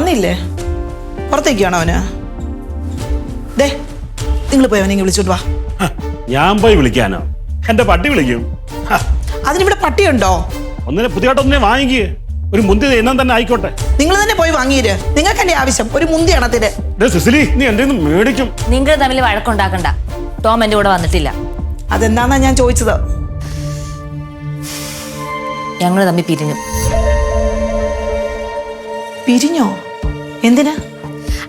വന്നില്ലേ? പുറത്തേക്കാണോ അവന്? ദേ നിങ്ങൾ പോയി അവനെ വിളിച്ചോണ്ട് വാ. ഞാൻ പോയി വിളിക്കാനോ? എന്റെ പട്ടി വിളിക്കും. അതിനിവിടെ പട്ടിയുണ്ടോ? ഒന്നിനെ പുതിയതായിട്ടൊന്നിനെ വാങ്ങിക്കുക ഒരു മുന്തി എണ്ണം തന്നെ ആയിക്കോട്ടെ. നിങ്ങൾ തന്നെ പോയി വാങ്ങിയിര്. നിങ്ങൾക്ക് എന്റെ ആവശ്യം? ഒരു മുന്തി എണ്ണത്തിന് സിസിലി നീ എന്റെ മേടിക്കും. നിങ്ങൾ തമ്മിൽ വഴക്കുണ്ടാക്കണ്ട. ടോം എന്റെ കൂടെ വന്നിട്ടില്ല. അതെന്താന്നാ ഞാൻ ചോദിച്ചത്? ഞങ്ങൾ തമ്മിൽ പിരിഞ്ഞു. പിരിഞ്ഞോ? എന്തിനാ?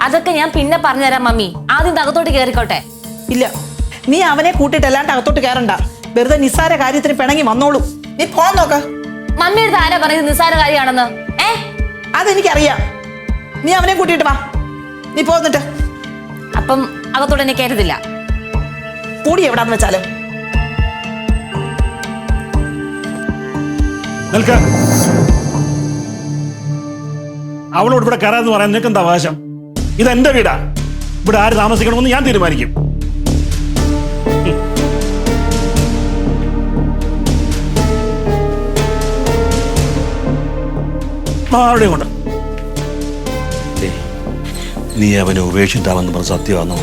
അതൊക്കെ ഞാൻ പിന്നെ പറഞ്ഞുതരാം മമ്മി. ആദ്യം തകത്തോട്ട് കയറിക്കോട്ടെ ഇല്ല. നീ അവനെ കൂട്ടിട്ട് അല്ലാണ്ട് അകത്തോട്ട് കയറണ്ട വെറുതെ നിസ്സാര കാര്യത്തിന് പിണങ്ങി വന്നോളൂ. നീ പോകാൻ നോക്ക. മമ്മി അടുത്ത് ആരാ പറയുന്നത് നിസ്സാര കാര്യമാണെന്ന്. ഏ? അതെനിക്കറിയാം. നീ അവനെ കൂട്ടിയിട്ട് വാ. നീ പോന്നിട്ട് അപ്പം അകത്തോട്ട് എന്നെ കയറത്തില്ല കൂടി എവിടാന്ന് വെച്ചാലും? നിൽക്ക. അവളോട് ഇവിടെ കയറാന്ന് പറയാൻ നിനക്ക് എന്താ അവകാശം ഇത് എന്റെ വീടാ. ഇവിടെ ആര് താമസിക്കണമെന്ന് ഞാൻ തീരുമാനിക്കും. ഹും. ആരുടെയും കൊണ്ട്? നീ അവനെ ഉപേക്ഷിട്ടാമെന്ന് പറഞ്ഞ സത്യമാണോ?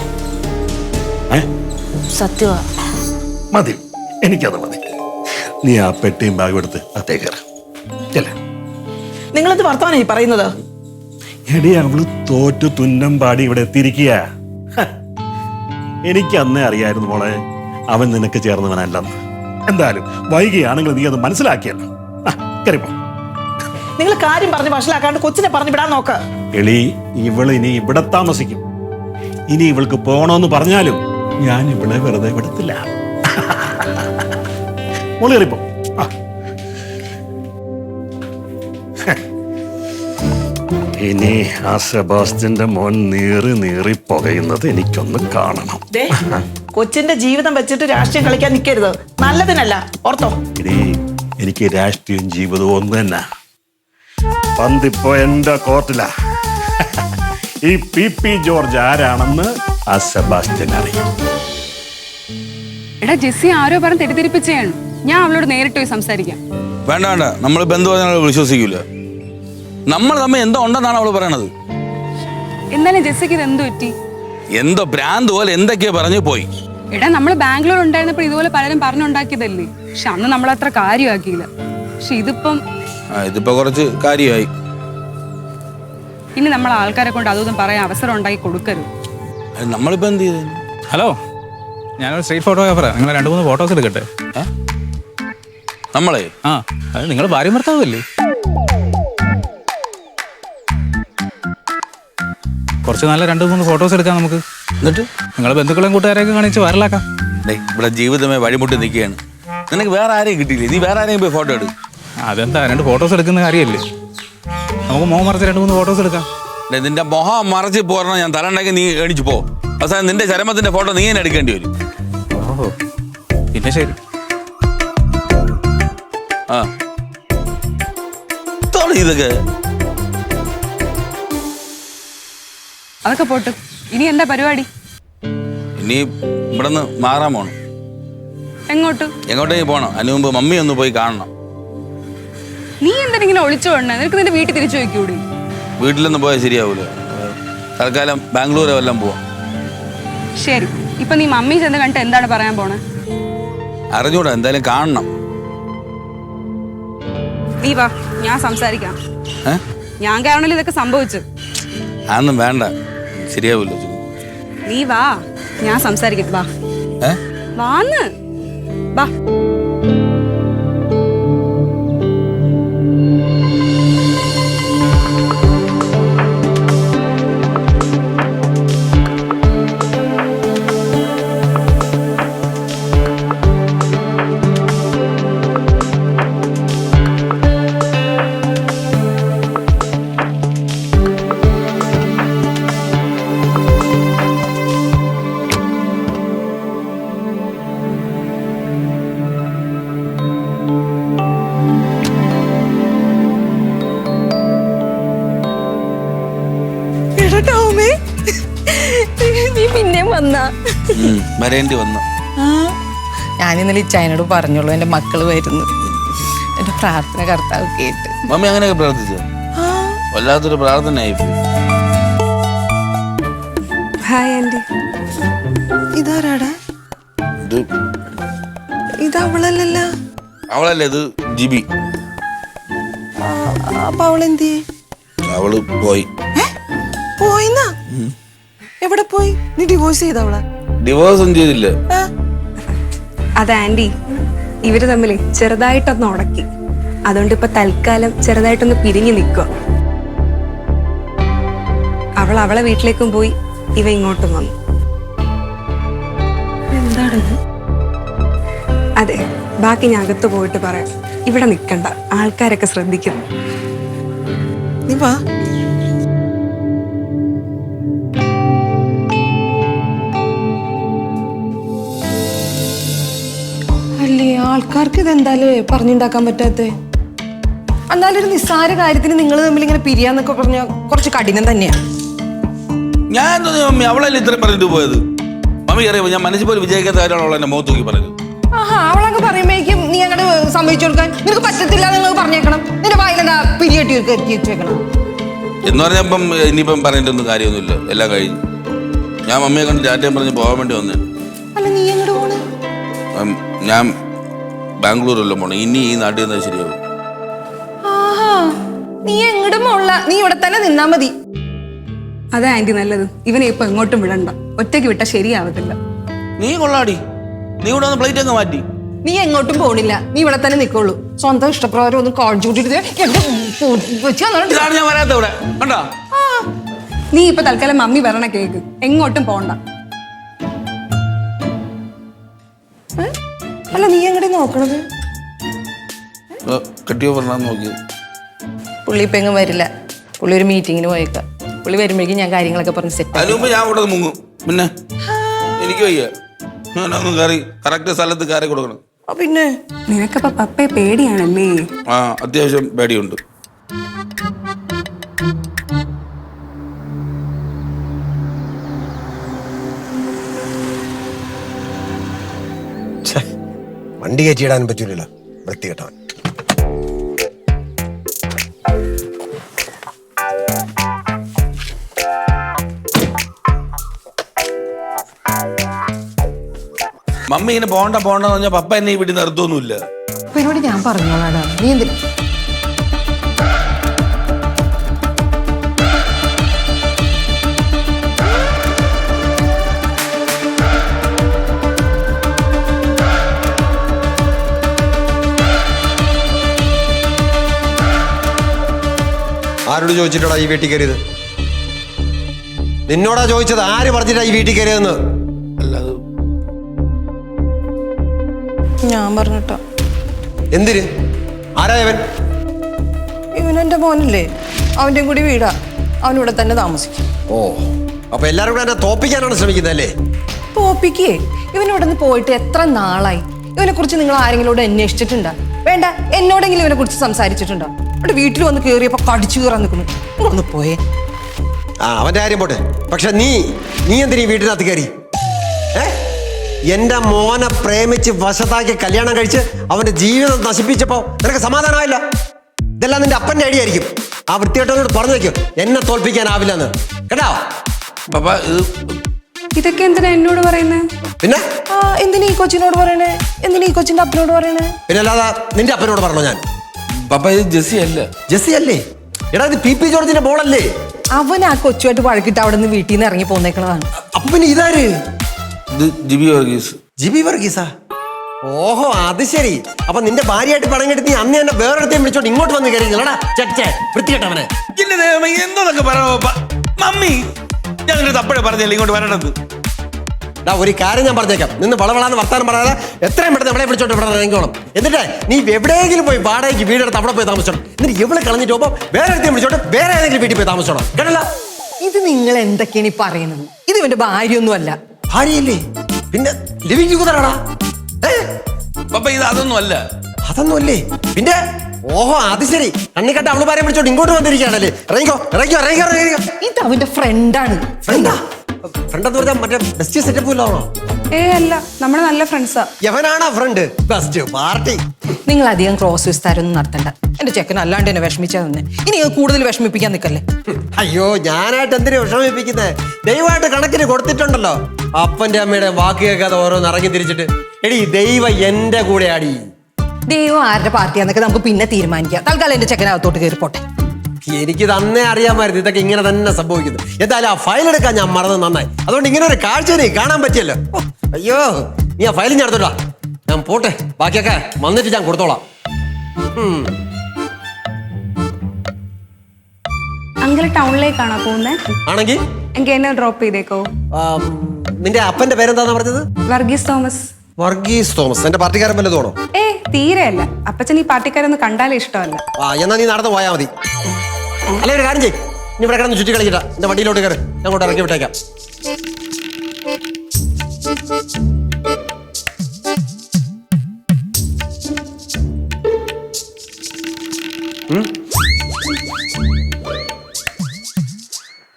ഏ? സത്യമാ. മതി. എനിക്കത് മതി. നീ ആ പെട്ടിയും ബാഗും എടുത്ത് അത്തേക്കറ നിങ്ങളെന്ത് വർത്തമാനം ഈ പറയുന്നത്? എടി അവൾ തോറ്റു തുന്നം പാടി ഇവിടെ എത്തിയിരിക്കുക എനിക്ക് അന്നേ അറിയായിരുന്നു മോളെ അവൻ നിനക്ക് ചേർന്നവനല്ലെന്ന്. എന്തായാലും വൈകിയാണെങ്കിൽ നീ അത് മനസ്സിലാക്കിയല്ലോ. നിങ്ങൾ കാര്യം പറഞ്ഞ് വഷളാക്കാണ്ട് കൊച്ചിനെ പറഞ്ഞു വിടാൻ നോക്ക്. എളി ഇവൾ ഇനി ഇവിടെ താമസിക്കും. ഇനി ഇവൾക്ക് പോകണമെന്ന് പറഞ്ഞാലും ഞാൻ ഇവളെ വെറുതെ വിടത്തില്ല. മോൾ കറിപ്പോ ഇനി ആ സെബാസ്റ്റ്യന്റെ മോൻ നീറി നീറി പുകയുന്നത് എനിക്കൊന്ന് കാണണം. ദേ കൊച്ചിന്റെ ജീവിതം വെച്ചിട്ട് രാഷ്ട്രീയം കളിക്കാൻ നിൽക്കരുത് നല്ലതിനല്ല. ഓർത്തോ. ഇനി എനിക്ക് രാഷ്ട്രീയം ജീവിതവും ഒന്ന് തന്നെ. പന്തിപ്പോ എന്റെ കോർട്ടിലാ. ഈ പി പി ജോർജ് ആരാണെന്ന് ആ സെബാസ്റ്റ്യൻ അറിയാം. എടാ ജെസ്സി ആരോ പറഞ്ഞ് തെറ്റിദ്ധരിപ്പിച്ചാണ്. ഞാൻ അവളോട് നേരിട്ട് പോയി സംസാരിക്കാം. വേണ്ട വേണ്ട. നമ്മൾ ബന്ധു വിശ്വസിക്കില്ല വിശ്വസിക്കൂല. നമ്മൾ തമ്മിൽ എന്തോ ഉണ്ടെന്നാണ് അവൾ പറയണത്. എന്നാലും ജെസ്സിക്ക് ഇത് എന്ത് പറ്റി? എന്തോ ഭ്രാന്ത് പോലെ എന്തൊക്കെയോ പറഞ്ഞു പോയി. എടാ നമ്മൾ ബാംഗ്ലൂർ ഉണ്ടായിരുന്നപ്പോൾ ഇതുപോലെ പലരും പറഞ്ഞുണ്ടാക്കിയതല്ലേ? പക്ഷെ അന്ന് നമ്മൾ അത്ര കാര്യമാക്കിയില്ല. പക്ഷെ ഇതിപ്പം ആ, ഇതിപ്പോ കുറച്ച് കാര്യമായി. ഇനി നമ്മൾ ആൾക്കാരെ കൊണ്ട് അതൊന്നും പറയാൻ അവസരം ഉണ്ടാക്കി കൊടുക്കരുത്. അത് നമ്മളിപ്പോ എന്ത് ചെയ്തു? ഹലോ ഞാനൊരു സ്ട്രീറ്റ് ഫോട്ടോഗ്രാഫറാണ് നിങ്ങൾ രണ്ട് മൂന്ന് ഫോട്ടോസ് എടുക്കട്ടെ? നമ്മളെ? ആ അത് നിങ്ങൾ ഭാര്യ ഭർത്താവല്ലേ? കുറച്ച് നല്ല രണ്ട് മൂന്ന് ഫോട്ടോസ് എടുക്കാം നമുക്ക്. എന്നിട്ട്? നിങ്ങളെ ബന്ധുക്കളെയും കൂട്ടുകാരെയൊക്കെ കാണിച്ച് വൈറലാക്കാം. ഡേ ഇവിടെ ജീവിതമേ വഴിമുട്ടി നിൽക്കുകയാണ്. നിനക്ക് വേറെ ആരെയും കിട്ടിയില്ലേ? നീ വേറെ ആരെയും പോയി ഫോട്ടോ എടുക്കും. അതെന്താ രണ്ട് ഫോട്ടോസ് എടുക്കുന്ന കാര്യമല്ലേ നമുക്ക് മോഹം മറച്ച് രണ്ട് മൂന്ന് ഫോട്ടോസ് എടുക്കാം. നിന്റെ മോഹം മറച്ച് പോരണം ഞാൻ തലണ്ടാക്കി നീ എണിച്ചു പോ. അവസാനം നിന്റെ ചരമത്തിന്റെ ഫോട്ടോ നീ തന്നെ എടുക്കേണ്ടി വരും. ഓഹോ പിന്നെ ശരി. ആ. ഇതൊക്കെ. അതൊക്കെ പോട്ട്. ഇനി എന്താ പരിപാടി? ഇനി ഇവിടെ നിന്ന് മാറാൻ പോണം. എങ്ങോട്ട്? എങ്ങോട്ടേക്ക് പോണം? അതിന് മുമ്പ് മമ്മി ഒന്ന് പോയി കാണണം. നീ എന്തിനാ ഇങ്ങനെ ഒളിച്ചു വേണ്ട നിനക്ക് നിന്റെ വീട്ടിൽ തിരിച്ചു വയ്ക്കൂടി വീട്ടിലൊന്നും പോയാൽ ശരിയാവൂല. തൽക്കാലം ബാംഗ്ലൂരെ വല്ലതും പോവാം. ശരി. ഇപ്പൊ നീ മമ്മി ചെന്ന് കണ്ടിട്ട് എന്താണ് പറയാൻ പോണേ? അറിഞ്ഞൂടാ എന്തായാലും കാണണം. നീ വാ ഞാൻ സംസാരിക്കാം. ഞാൻ കാരണം ഇതൊക്കെ സംഭവിച്ചു. അതൊന്നും വേണ്ട. ശരിയാവൂല നീ വാ. ഞാൻ സംസാരിക്കട്ടെ. വാ വാന്ന്. വാ വരേണ്ടി വന്നു. ആ, ഞാൻ ഇന്നലെ ഇച്ചായനോട് പറഞ്ഞോളൂ എന്റെ മക്കൾ വരുന്നു. എന്റെ പ്രാർത്ഥന കർത്താവ് കേട്ട്. മമ്മി അങ്ങനെയൊക്കെ പ്രാർത്ഥിച്ചു? വല്ലാത്തൊരു പ്രാർത്ഥനയായി പോയി. Hi aunty. ഇതാരാടാ? ഇത് ഇത് അവളല്ലല്ല അവളല്ലേ ഇത്? ജിബി. അപ്പൊ അവളെന്തി അവൾ പോയി. പോയിന്നാ? എവിടെ പോയി? നീ ഡിവോഴ്സ് ചെയ്ത അവളെ? ഡിവോഴ്സ് ചെയ്തില്ല. അത് ആന്റി ഇവർ തമ്മിൽ ചെറുതായിട്ടൊന്ന് ഉടക്കി അതുകൊണ്ട് ഇപ്പൊ തൽക്കാലം ചെറുതായിട്ടൊന്ന് പിരിഞ്ഞു നിൽക്കുക. അവൾ അവളെ വീട്ടിലേക്കും പോയി ഇവ ഇങ്ങോട്ടും വന്നു. എന്താണിത്? അതെ ബാക്കി ഞാൻ അകത്ത് പോയിട്ട് പറയാം. ഇവിടെ നിൽക്കണ്ട ആൾക്കാരൊക്കെ ശ്രദ്ധിക്കുന്നു. നീ വാ. ആൾക്കാർക്ക് ഇതെന്താലേ പറഞ്ഞുണ്ടാക്കാൻ പറ്റാത്ത? എന്നാലും ഒരു നിസ്സാര കാര്യത്തിന് നിങ്ങൾ തമ്മിൽ ഇങ്ങനെ പിരിയാന്നൊക്കെ പറഞ്ഞ കുറച്ച് കഠിനം തന്നെയാണ് ഞാൻ തോന്നി മമ്മി അവളല്ലേ ഇത്രയും പറഞ്ഞിട്ട് പോയത്? മമ്മി അറിയാമോ ഞാൻ മനസ്സിൽ പോലും വിജയിക്കാത്ത കാര്യമാണ് അവൾ എന്നെ മുഖത്ത് നോക്കി പറഞ്ഞത്. ആഹാ അവളങ്ങ് പറയുമ്പോഴേക്കും നീ അങ്ങോട്ട് സമ്മതിച്ചു കൊടുക്കാൻ നിനക്ക് പറ്റത്തില്ല നിങ്ങൾ പറഞ്ഞേക്കണം. നിന്റെ വായിലെന്താ പിരിയട്ടി വെക്കണം എന്ന് പറഞ്ഞപ്പം ഇനിയിപ്പം പറഞ്ഞിട്ടൊന്നും കാര്യമൊന്നുമില്ല. എല്ലാം കഴിഞ്ഞു. ഞാൻ മമ്മിയെ കണ്ട് ചാറ്റയും പറഞ്ഞ് പോകാൻ വേണ്ടി വന്നേ. അല്ല നീ എങ്ങോട്ട് പോണേ? ഞാൻ ബാംഗ്ലൂരെല്ലാം പോണം ഇനി ഈ നാട്ടിൽ നിന്ന് ശരിയാവും. ആഹാ നീ എങ്ങടും പോണില്ല നീ ഇവിടെ തന്നെ നിന്നാ മതി. അതാ ആന്റി നല്ലത്. ഇവനെ ഇപ്പൊ എങ്ങോട്ടും വിടണ്ട. ഒറ്റയ്ക്ക് വിട്ട ശരിയാവത്തില്ല. നീ കൊള്ളാടി. നീ കൂടെ ഒന്ന് പ്ലേറ്റ് അങ്ങ് മാറ്റി. നീ എങ്ങോട്ടും പോണില്ല. നീ ഇവിടെ തന്നെ നിൽക്കുള്ളൂ സ്വന്തം ഇഷ്ടപ്രകാരം ഒന്ന് കാണിച്ചു കൂട്ടിട്ട് ഇതാണ് ഞാൻ വരാത്ത ഇവിടെ. കണ്ടാ? നീ ഇപ്പൊ തൽക്കാലം മമ്മി വരണ കേക്ക്. എങ്ങോട്ടും പോണ്ട. അല്ല നീ എങ്ങടെ നോക്കണത്? കെട്ടിയോ പറഞ്ഞാ നോക്കിയത് പുള്ളി ഇപ്പൊ എങ്ങും വരില്ല. പുള്ളി ഒരു മീറ്റിങ്ങിന് പോയേക്കാം. പുള്ളി വരുമ്പോഴേക്കും ഞാൻ കാര്യങ്ങളൊക്കെ പറഞ്ഞ് സെറ്റ് അതിന് മുമ്പ് ഞാൻ ഇവിടെ മുങ്ങും. പിന്നെ? എനിക്ക് വയ്യ. ഞാനൊന്ന് കയറി കറക്റ്റ് സ്ഥലത്ത് കയറി കൊടുക്കണം. പിന്നെ? നിനക്കപ്പ പപ്പയെ പേടിയാണല്ലേ? ആ അത്യാവശ്യം പേടിയുണ്ട്. വണ്ടി കയറ്റിയിടാൻ പറ്റൂലല്ലോ. വൃത്തികെട്ടവൻ. മമ്മി ഇങ്ങനെ പോണ്ട പോണ്ടെന്ന് പറഞ്ഞാൽ പപ്പ എന്നെ ഈ വീട്ടിൽ അപ്പൊ എന്നോട് ഞാൻ പറഞ്ഞോളാടാ നീ എന്തിനാ? ആരോട് ചോദിച്ചിട്ടാ ഈ വീട്ടിൽ കയറിയത്? നിന്നോടാ ചോദിച്ചത് ആര് പറഞ്ഞിട്ടാ ഈ വീട്ടിൽ കയറിയതെന്ന്? അല്ലാതെ ഞാൻ പറഞ്ഞിട്ടോ. എന്തിന്? ആരായവൻ ഇവനെന്റെ മോനല്ലേ. അവന്റെ കൂടി വീടാ. അവനിവിടെ തന്നെ താമസിക്കും. ഓ അപ്പൊ എല്ലാരും കൂടെ എന്നെ തോപ്പിക്കാനാണ് ശ്രമിക്കുന്നത് അല്ലേ തോപ്പിക്കേ. ഇവൻ ഇവിടെ നിന്ന് പോയിട്ട് എത്ര നാളായി? ഇവനെ കുറിച്ച് നിങ്ങൾ ആരെങ്കിലും അന്വേഷിച്ചിട്ടുണ്ടോ? വേണ്ട എന്നോടെങ്കിലും ഇവനെ കുറിച്ച് സംസാരിച്ചിട്ടുണ്ടോ? ഇവിടെ വീട്ടിൽ വന്ന് കയറിയപ്പോ കടിച്ചു കയറാൻ നിൽക്കുന്നു ഒന്ന് പോയേ. ആ അവന്റെ കാര്യം പോട്ടെ. പക്ഷെ നീ നീ എന്തിനീ വീട്ടിനകത്ത് കയറി? ഏ? എന്റെ മോനെ പ്രേമിച്ച് വശത്താക്കി കല്യാണം കഴിച്ച് അവന്റെ ജീവിതം നശിപ്പിച്ചപ്പോ നിനക്ക് സമാധാനമായില്ല? ഇതെല്ലാം നിന്റെ അപ്പന്റെ ഐഡിയ ആയിരിക്കും. ആ വൃത്തികെട്ടവനോട് പറഞ്ഞു വെക്കും എന്നെ തോൽപ്പിക്കാനാവില്ലെന്ന് കേട്ടോ? പപ്പ ഇത് ഇതൊക്കെ എന്തിനാ എന്നോട് പറയുന്നത് പിന്നെ? എന്തിനാ ഈ കൊച്ചിനോട് പറയണേ? എന്തിനാ ഈ കൊച്ചിന്റെ അപ്പനോട് പറയണേ? പിന്നെ അല്ലാതെ നിന്റെ അപ്പനോട് പറഞ്ഞോ ഞാൻ? പപ്പ ഇത് ജെസ്സി അല്ല? ജെസ്സി അല്ലേ? എടാ ഇത് പി പി ജോർജിന്റെ ബോളല്ലേ അവൻ ആ കൊച്ചുമായിട്ട് വഴക്കിട്ട് അവിടെ നിന്ന് വീട്ടിൽ നിന്ന് ഇറങ്ങി പോന്നേക്കണതാണ്. അപ്പൊ പിന്നെ ഇതാര്? ഇത് ജിബി വർഗീസ്. ജിബി വർഗീസാ? ഓഹോ അത് ശരി. അപ്പൊ നിന്റെ ഭാര്യയായിട്ട് പണം കെട്ടി നീ അന്ന് തന്നെ വേറൊരുത്തേം വിളിച്ചോണ്ട് ഇങ്ങോട്ട് വന്ന് കയറിയല്ലടാ ചെറ്റേ വൃത്തികെട്ടവനെ എന്റെ ദൈവമേ എന്തോന്നൊക്കെ പറയണ പപ്പ മമ്മി. ഞാൻ നിന്റെ തപ്പഴ പറഞ്ഞല്ലേ ഇങ്ങോട്ട് വരേണ്ടത് ഡാ ഒരു കാര്യം ഞാൻ പറഞ്ഞേക്കാം. നിന്ന് വളവളാന്ന് വർത്താനം പറയാതെ എത്രയും പെട്ടെന്ന് എവിടെ വിളിച്ചോണ്ട് ഇവിടെ ഇറങ്ങിക്കോണം എന്നിട്ട് നീ എവിടെയെങ്കിലും പോയി വാടകയ്ക്ക് വീടെടുത്ത് അവിടെ പോയി താമസിച്ചോ എന്നിട്ട് ഇവിടെ കളഞ്ഞിട്ട് പോകുമ്പോൾ വേറെ എടുത്ത് വിളിച്ചോണ്ട് വേറെ ഏതെങ്കിലും വീട്ടിൽ പോയി താമസിച്ചോണം. കേട്ടല്ല? ഇത് നിങ്ങൾ എന്തൊക്കെയാണ് ഈ പറയുന്നത്? ഇത് ഇവന്റെ ഭാര്യയൊന്നുമല്ല. ഭാര്യയല്ലേ? പിന്നെ ലിവിങ് പപ്പ ഇത് അതൊന്നും അല്ല. അതൊന്നുമല്ലേ പിന്നെ ഓഹോ അത് ശരി. കണ്ണിക്കട്ട അവൾ പറയാൻ വിളിച്ചോണ്ട് ഇങ്ങോട്ട് വന്നിരിക്കുകയാണല്ലേ. ഇറങ്ങിക്കോ ഇറങ്ങിക്കോ ഇറങ്ങിക്കോ ഇറങ്ങിക്കോ. ഇത് അവന്റെ ഫ്രണ്ടാണ് ഫ്രണ്ടാ ഫ്രണ്ട് എന്ന് പറഞ്ഞാൽ മറ്റേ ബെസ്റ്റ് സെറ്റപ്പ് ഇല്ലാണോ ഏ അല്ല. നമ്മുടെ നല്ല ഫ്രണ്ട്സാ യവനാണോ ഫ്രണ്ട് ബെസ്റ്റ് പാർട്ടി. നിങ്ങൾ അധികം ക്രോസ് വിസ്താരമൊന്നും നടത്തണ്ട. എന്റെ ചെക്കൻ അല്ലാണ്ട് എന്നെ വിഷമിച്ചാ തന്നെ ഇനി അത് കൂടുതൽ വിഷമിപ്പിക്കാൻ നിൽക്കല്ലേ അയ്യോ ഞാനായിട്ട് എന്തിനു വിഷമിപ്പിക്കുന്നത് ദൈവമായിട്ട് കണക്കിന് കൊടുത്തിട്ടുണ്ടല്ലോ. അപ്പന്റെ അമ്മയുടെ വാക്ക് കേൾക്കാതെ ഓരോന്ന് ഇറങ്ങി തിരിച്ചിട്ട്. എടി ദൈവ എന്റെ കൂടെ ആടി ദൈവം ആരുടെ പാർട്ടിയാന്നൊക്കെ നമുക്ക് പിന്നെ തീരുമാനിക്കാം. തൽക്കാലം എന്റെ ചെക്കനകത്തോട്ട് കയറി പോട്ടെ. എനിക്കിത് തന്നെ അറിയാമായിരുന്നു ഇതൊക്കെ ഇങ്ങനെ തന്നെ സംഭവിക്കുന്നു. എന്തായാലും ആ ഫയൽ എടുക്കാൻ ഞാൻ മറന്നത് നന്നായി. അതുകൊണ്ട് ഇങ്ങനെ ഒരു കാഴ്ച നീ കാണാൻ പറ്റിയല്ലോ. അയ്യോ നീ ആ ഫയൽ ഞാൻ എടുത്തോട്ടാ ഞാൻ പോട്ടെ. ബാക്കിയൊക്കെ വന്നിട്ട് ഞാൻ കൊടുത്തോളാം. അങ്കിൾ ടൗണിലേക്കാണോ പോകുന്നത് ആണെങ്കിൽ? എന്നെ ഡ്രോപ്പ് ചെയ്തേക്കോ. നിന്റെ അപ്പന്റെ പേരെന്താന്ന് പറഞ്ഞത്? വർഗീസ് തോമസ്. വർഗീസ് തോമസ്. എന്റെ പാർട്ടിക്കാരൻ വല്ലതോണോ ഏ തീരെയല്ല. അപ്പച്ചൻ ഈ പാർട്ടിക്കാരൊന്നും കണ്ടാലേ ഇഷ്ടമല്ല. എന്നാ നീ നടന്നു പോയാ മതി. അല്ലെ ഒരു കാര്യം ചെയ്യ്. നീ ഇവിടെ കിടന്ന് ചുറ്റി കളിക്കട്ട. എന്റെ വണ്ടിയിലോട്ട് കയറി. അങ്ങോട്ട് ഇറക്കി വിട്ടേക്കാം.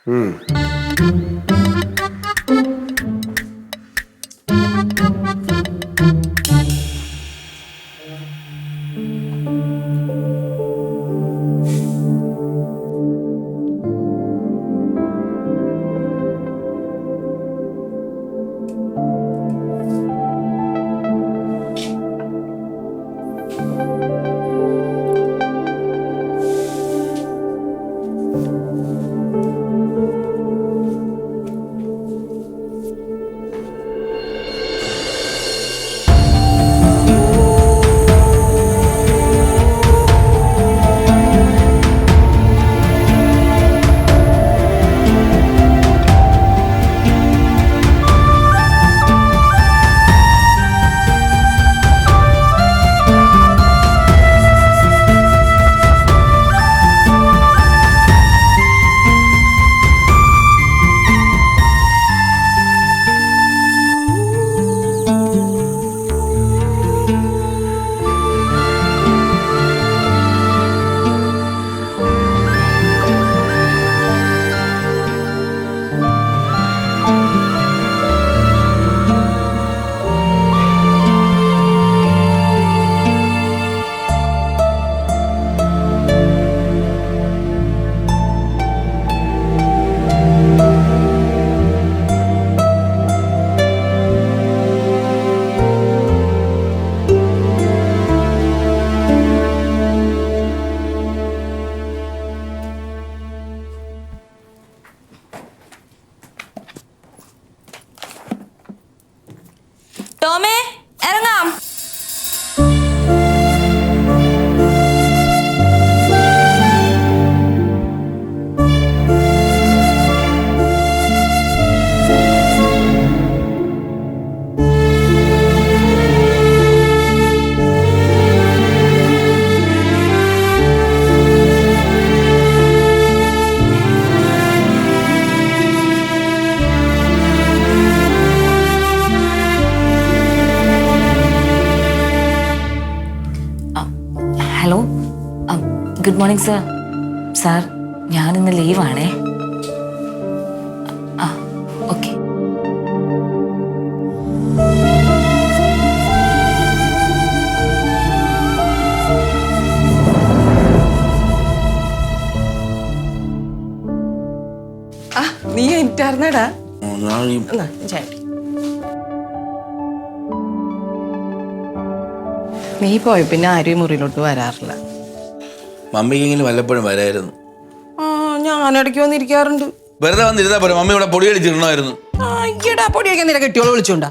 ഉം? Good morning sir. സാർ ലീവാണേ. ആ ഓക്കെ. നീ ഞാൻ എന്നാ ചായ. നീ പോയി പിന്നെ ആരും മുറിയിലോട്ട് വരാറില്ല. മമ്മിക്കെങ്കിലും വല്ലപ്പോഴും വരായിരുന്നു. ആ ഞാൻ ഇടയ്ക്ക് വന്നിരിക്കാറുണ്ട്. വെറുതെ വന്നിരുന്നാ പോലെ മമ്മി ഇവിടെ പൊടി അടിച്ചിടണമായിരുന്നു ആ, ഈയെടാ പൊടിയൊക്കെ നില കെട്ടിയോളെ വിളിച്ചോണ്ടാ.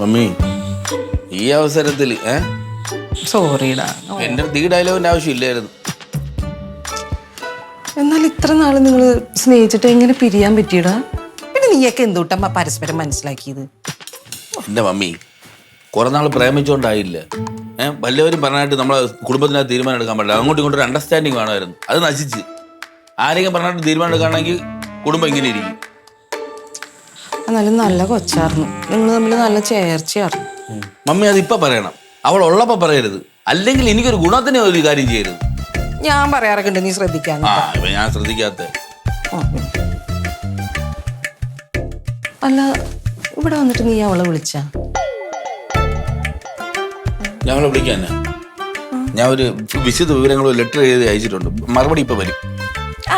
മമ്മി ഈ അവസരത്തിൽ സോറിടാ എന്റെ അടുത്ത് ഈ ഡയലോഗിന്റെ ആവശ്യമില്ലായിരുന്നു. എന്നാൽ ഇത്ര നാൾ നിങ്ങൾ സ്നേഹിച്ചിട്ട് എങ്ങനെ പിരിയാൻ പറ്റിയടാ? പിന്നെ നീയൊക്കെ എന്തുട്ടമ്മ പരസ്പരം മനസ്സിലാക്കിയത്? എന്റെ മമ്മി കുറെ നാൾ പ്രേമിച്ചോണ്ടായില്ല? ഏഹ് വല്ലവരും പറഞ്ഞായിട്ട് നമ്മളെ കുടുംബത്തിനകത്ത് തീരുമാനം എടുക്കാൻ പറ്റില്ല. അങ്ങോട്ടും ഇങ്ങോട്ടും ഒരു അണ്ടർസ്റ്റാൻഡിങ് വേണമായിരുന്നു. അത് നശിച്ച്. ആരെങ്കിലും പറഞ്ഞിട്ട് തീരുമാനം എടുക്കുകയാണെങ്കിൽ കുടുംബം ഇങ്ങനെ ഇരിക്കും. എന്നാലും നല്ല കൊച്ചായിരുന്നു. നിങ്ങൾ തമ്മിൽ നല്ല ചേർച്ചയായിരുന്നു. മമ്മി അത് ഇപ്പൊ പറയണം. അവൾ ഉള്ളപ്പോ പറയരുത്. അല്ലെങ്കിൽ എനിക്കൊരു ഗുണത്തിന് ഒരു കാര്യം ചെയ്യരുത്. ഞാൻ പറയാറൊക്കെ ഉണ്ട് നീ ശ്രദ്ധിക്കാൻ. ആ ഇപ്പൊ ഞാൻ ശ്രദ്ധിക്കാത്ത. അല്ല ഇവിടെ വന്നിട്ട് നീ അവളെ വിളിച്ച? ഞങ്ങളെ വിളിക്കാൻ ഞാൻ ഒരു വിശദ വിവരങ്ങളോ ലെറ്റർ എഴുതി അയച്ചിട്ടുണ്ട്. മറുപടി ഇപ്പൊ വരും.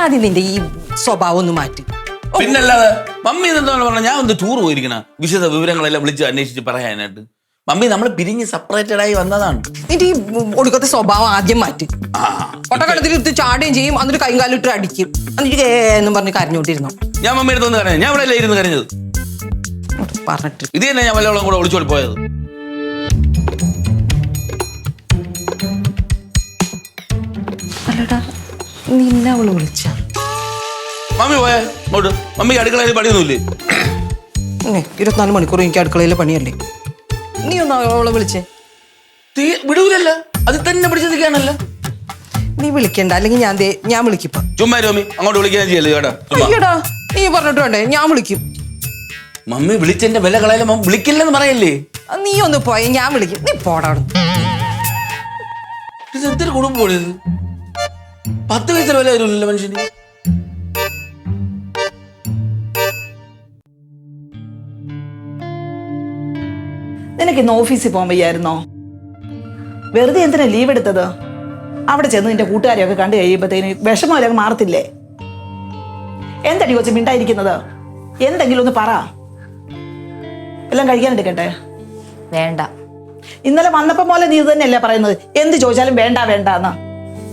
ആദ്യം നിന്റെ ഈ സ്വഭാവം ഒന്ന് മാറ്റി. പിന്നല്ലാതെ മമ്മി എന്താണ് പറഞ്ഞ ഞാൻ ഒന്ന് ടൂർ പോയിരിക്കണ. വിശദ വിവരങ്ങളെല്ലാം വിളിച്ച് അന്വേഷിച്ച് പറയാനായിട്ട്. മമ്മി നമ്മൾ പിരിഞ്ഞ് സെപ്പറേറ്റഡ് ആയി വന്നതാണ്. നിന്റെ ഈ ഒടുക്കത്തെ സ്വഭാവം ആദ്യം മാറ്റി. ഒട്ടക്കടത്തിൽ എടുത്ത് ചാടുകയും ചെയ്യും അന്നൊരു എന്നിട്ട് കൈകാലിട്ട് അടിക്കും. എന്നിട്ട് എന്നും പറഞ്ഞ് കരഞ്ഞോട്ടിരുന്നു ഞാൻ മമ്മി അടുത്തൊന്ന് കരഞ്ഞു. ഞാൻ ഇവിടെ ഇരുന്ന് കരഞ്ഞത്? പറഞ്ഞിട്ട്. ഇത് തന്നെ ഞാൻ വല്ലവളും കൂടെ ഒളിച്ചോടി പോയത്. അല്ലടാ നിന്നെ അവൾ വിളിച്ച. മമ്മി പോയേ ഇങ്ങോട്ട്. മമ്മിക്ക് അടുക്കളയിൽ പണിയൊന്നുമില്ലേ? ഇരുപത്തിനാല് മണിക്കൂർ എനിക്ക് അടുക്കളയിലെ പണിയല്ലേ? നീ ഒന്ന് അവളെ വിളിച്ചേ. തീ വിടൂലല്ല. അത് തന്നെ പിടിച്ചു നീ വിളിക്കണ്ട അല്ലെങ്കിൽ ഞാൻ ദേ ഞാൻ വിളിക്കിപ്പോ. ചുമ്മാ രോമി അങ്ങോട്ട് വിളിക്കാൻ ചെയ്യല്ലേ കേട്ടോ അയ്യടാ നീ പറഞ്ഞിട്ട് വേണ്ടേ ഞാൻ വിളിക്കും. മമ്മി വിളിച്ചെന്റെ വില കളയാലും വിളിക്കില്ലെന്ന് പറയല്ലേ? നീ ഒന്ന് പോയ ഞാൻ വിളിക്കും. നീ പോടാ. ഇത് എന്തൊരു കുടുംബമാണ് ഇത്? പത്ത് പൈസ വില വരുന്നില്ല മനുഷ്യന്. നിനക്ക് ഇന്ന് ഓഫീസിൽ പോകാൻ വയ്യായിരുന്നോ? വെറുതെ എന്തിനാ ലീവ് എടുത്തത്? അവിടെ ചെന്ന് നിന്റെ കൂട്ടുകാരെയൊക്കെ കണ്ടു കഴിയുമ്പോഴത്തേന് വിഷമം മാറത്തില്ലേ? എന്തടി കൊച്ചു മിണ്ടായിരിക്കുന്നത്? എന്തെങ്കിലും ഒന്ന് പറ. എല്ലാം കഴിക്കാൻ എടുക്കട്ടെ? വേണ്ട. ഇന്നലെ വന്നപ്പോ പോലെ നീ തന്നെയല്ലേ പറയുന്നത്? എന്ത് ചോദിച്ചാലും വേണ്ട വേണ്ട എന്ന്.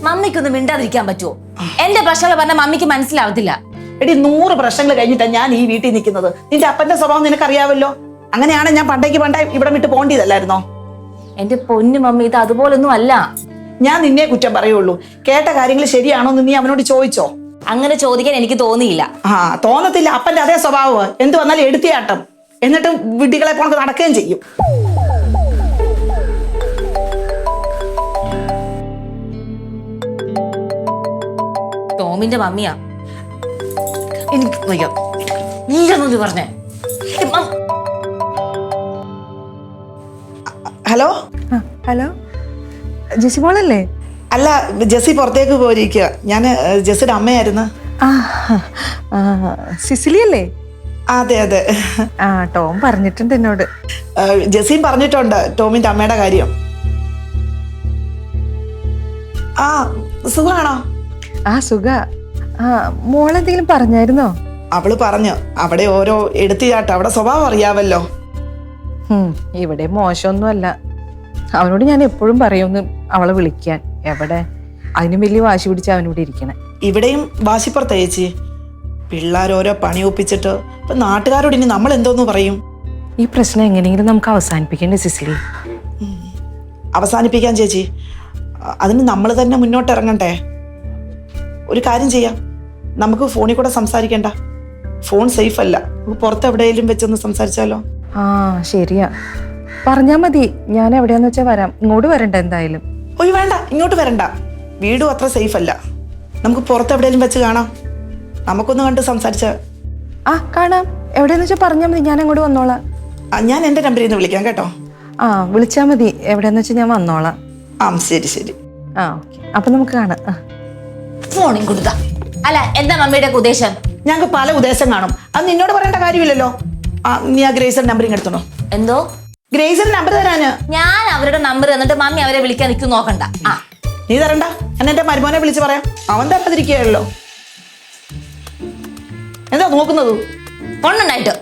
മമ്മിക്കൊന്ന് മിണ്ടാതിരിക്കാൻ പറ്റുമോ എന്റെ പ്രശ്നങ്ങൾ പറഞ്ഞാൽ മമ്മിക്ക് മനസ്സിലാവത്തില്ല. എടി നൂറ് പ്രശ്നങ്ങൾ കഴിഞ്ഞിട്ടാണ് ഞാൻ ഈ വീട്ടിൽ നിൽക്കുന്നത്. നിന്റെ അപ്പന്റെ സ്വഭാവം നിനക്കറിയാവല്ലോ? അങ്ങനെയാണ് ഞാൻ പണ്ടേക്ക് പണ്ടേ ഇവിടെ വിട്ട് പോണ്ടിയതല്ലായിരുന്നോ? എന്റെ പൊന്നു മമ്മി ഇത് അതുപോലൊന്നും അല്ല. ഞാൻ നിന്നെ കുറ്റം പറയുള്ളൂ. കേട്ട കാര്യങ്ങൾ ശരിയാണോ എന്ന് നീ അവനോട് ചോദിച്ചോ? അങ്ങനെ ചോദിക്കാൻ എനിക്ക് തോന്നിയില്ല. ആ തോന്നത്തില്ല. അപ്പന്റെ അതേ സ്വഭാവം. എന്ത് വന്നാലും എടുത്തിയാട്ടം. എന്നിട്ടും വിഡ്ഢികളെ പോണക്ക് നടക്കുകയും ചെയ്യും. ടോമിന്റെ മമ്മിയാ. എനിക്ക് വയ്യ. നീയൊന്നും പറഞ്ഞേ. ഹലോ? ഹലോ? ജെസി മോളല്ലേ? അല്ല ജെസ്സി പുറത്തേക്ക് പോയിരിക്കുക ഞാൻ ജെസ്സിയുടെ അമ്മയായിരുന്നു. ആ ആ, സിസിലി അല്ലേ ആ, അതെ അതെ. ആ ടോം പറഞ്ഞിട്ടുണ്ട് എന്നോട്. ആ, ജെസ്സിയും പറഞ്ഞിട്ടുണ്ട് ടോമിന്റെ അമ്മയുടെ കാര്യം. ആ സുഖാണോ? ആ സുഖ ആ മോളെന്തെങ്കിലും പറഞ്ഞായിരുന്നോ? അവൾ പറഞ്ഞു അവിടെ ഓരോ എടുത്തിയാട്ടം അവിടെ സ്വഭാവം അറിയാവല്ലോ. ഉം, ഇവിടെ മോശമൊന്നുമല്ല. അവനോട് ഞാൻ എപ്പോഴും പറയുമെന്ന് അവളെ വിളിക്കാൻ. എവിടെ? അതിനും വലിയ വാശി പിടിച്ച് അവനോട് ഇരിക്കണേ. ഇവിടെയും വാശി ചേച്ചി പിള്ളേർ ഓരോ പണി ഒപ്പിച്ചിട്ട് ഇപ്പൊ നാട്ടുകാരോട് ഇനി നമ്മൾ എന്തോന്ന് പറയും? ഈ പ്രശ്നം എങ്ങനെയെങ്കിലും നമുക്ക് അവസാനിപ്പിക്കണ്ടേ സിസിലി? അവസാനിപ്പിക്കാൻ ചേച്ചി. അ- അതിന് നമ്മൾ തന്നെ മുന്നോട്ട് ഇറങ്ങണ്ടേ ഒരു കാര്യം ചെയ്യാം. നമുക്ക് ഫോണിൽ കൂടെ സംസാരിക്കണ്ട. ഫോൺ സേഫ് അല്ല. നമുക്ക് പുറത്ത് എവിടെയെങ്കിലും വെച്ചൊന്ന് സംസാരിച്ചാലോ? ആ ശരിയാ. പറഞ്ഞാ മതി. ഞാൻ എവിടെയാന്ന് വെച്ചാ വരാം. ഇങ്ങോട്ട് വരണ്ട എന്തായാലും. ഒയ് വേണ്ട. ഇങ്ങോട്ട് വരണ്ട. വീടും അത്ര സേഫ് അല്ല. നമുക്ക് പുറത്ത് എവിടെയെങ്കിലും വെച്ച് കാണാം. നമുക്കൊന്ന് കണ്ട് സംസാരിച്ച. ആ കാണാം. എവിടെയെന്ന് വെച്ചാൽ പറഞ്ഞാൽ മതി. ഞാൻ അങ്ങോട്ട് വന്നോളാം. ആ, ഞാൻ എന്റെ നമ്പറിൽ നിന്ന് വിളിക്കാം കേട്ടോ. ആ വിളിച്ചാൽ മതി. എവിടെയെന്ന് വെച്ചാൽ ഞാൻ വന്നോളാം. ആ ശരി ശരി. ആ ഓക്കെ. അപ്പൊ നമുക്ക് കാണാം. ആ. ഫോണിൽ കൊടുത്ത. അല്ല എന്താ മമ്മിയുടെ ഒക്കെ ഉദ്ദേശം? ഞങ്ങൾക്ക് പല ഉദ്ദേശം കാണും. അത് നിന്നോട് പറയേണ്ട കാര്യമില്ലല്ലോ. ആ നീ ആ ഗ്രേസർ നമ്പർ എടുത്തണോ എന്തോ? ഗ്രേസർ നമ്പർ തരാന്. ഞാൻ അവരുടെ നമ്പർ തന്നിട്ട് മമ്മി അവരെ വിളിക്കാൻ നിൽക്കും നോക്കണ്ട. ആ. നീ തരണ്ട. എന്നെ എന്റെ മരുമോനെ വിളിച്ച് പറയാം. അവൻ തരാതിരിക്കുകയല്ലോ എന്താ നോക്കുന്നത്? കൊണ്ടുണ്ടായിട്ട്